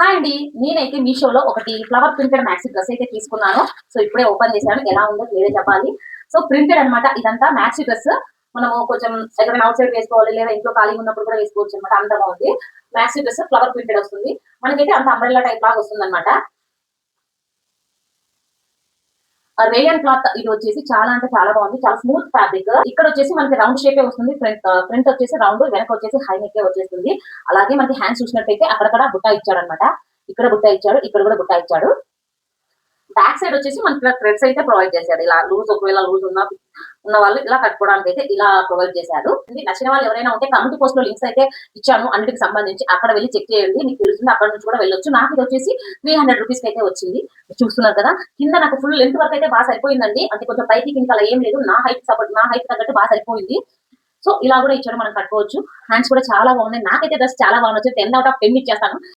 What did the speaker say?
Hi అండి నేనైతే మీషోలో ఒకటి ఫ్లవర్ ప్రింటెడ్ మ్యాక్సీ డ్రెస్ అయితే తీసుకున్నాను. సో ఇప్పుడే ఓపెన్ చేశాను. ఎలా ఉందో మీరే చెప్పాలి. సో ప్రింటెడ్ అన్నమాట. ఇదంతా మ్యాక్సీ డ్రెస్ మనము కొంచెం ఎక్కడైనా అవుట్ సైడ్ వేసుకోవాలి లేదా ఇంట్లో ఖాళీ ఉన్నప్పుడు కూడా వేసుకోవచ్చు అనమాట అంత బాగుంది. మ్యాక్సీ డ్రెస్ ఫ్లవర్ ప్రింటెడ్ వస్తుంది. మనకైతే అంత అంబ్రెల్లా టైప్ లాగా వస్తుంది అనమాట రేయన్ క్లాత్ ఇది వచ్చేసి చాలా అంటే చాలా బాగుంది. చాలా స్మూత్ ఫ్యాబ్రిక్ ఇక్కడ వచ్చేసి మనకి రౌండ్ షేపే వస్తుంది. ఫ్రంట్ ఫ్రంట్ వచ్చేసి రౌండ్ వెనక వచ్చేసి హై నెక్ వచ్చేస్తుంది. అలాగే మనకి హ్యాండ్స్ చూసినట్టయితే అక్కడక్కడ బుట్ట ఇచ్చాడు అనమాట ఇక్కడ బుట్ట ఇచ్చాడు ఇక్కడ కూడా బుట్ట ఇచ్చాడు. బ్యాక్ సైడ్ వచ్చేసి మనకి థ్రెడ్స్ అయితే ప్రొవైడ్ చేశారు. ఇలా లూజ్ ఒకవేళ లూజ్ ఉన్న ఉన్న వాళ్ళు ఇలా కట్టుకోవడానికి అయితే ఇలా ప్రొవైడ్ చేశారు. ఇది నచ్చిన వాళ్ళు ఎవరైనా ఉంటే కమిటీ పోస్ట్లో లింక్స్ అయితే ఇచ్చాను. అన్నిటికి సంబంధించి అక్కడ వెళ్ళి చెక్ చేయండి. మీకు తెలుస్తుంది అక్కడ నుంచి కూడా వెళ్ళొచ్చు. నాకు ఇది వచ్చేసి త్రీ హండ్రెడ్ రూపీస్ అయితే వచ్చింది. చూస్తున్నారు కదా? కింద నాకు ఫుల్ లెంత్ వరకు అయితే బాగా సరిపోయిందండి. అంటే కొంచెం పైకి ఇంకా అలా ఏం లేదు. నా హైట్ సపోర్ట్ నా హైట్ తగ్గట్టు బాగా సరిపోయింది. సో ఇలా కూడా ఇచ్చారు మనం కట్టుకోవచ్చు. హ్యాండ్స్ కూడా చాలా బాగున్నాయి. నాకైతే డ్రెస్ చాలా బాగుంది టెన్ అవుట్ ఆఫ్ టెన్ ఇచ్చేస్తాను.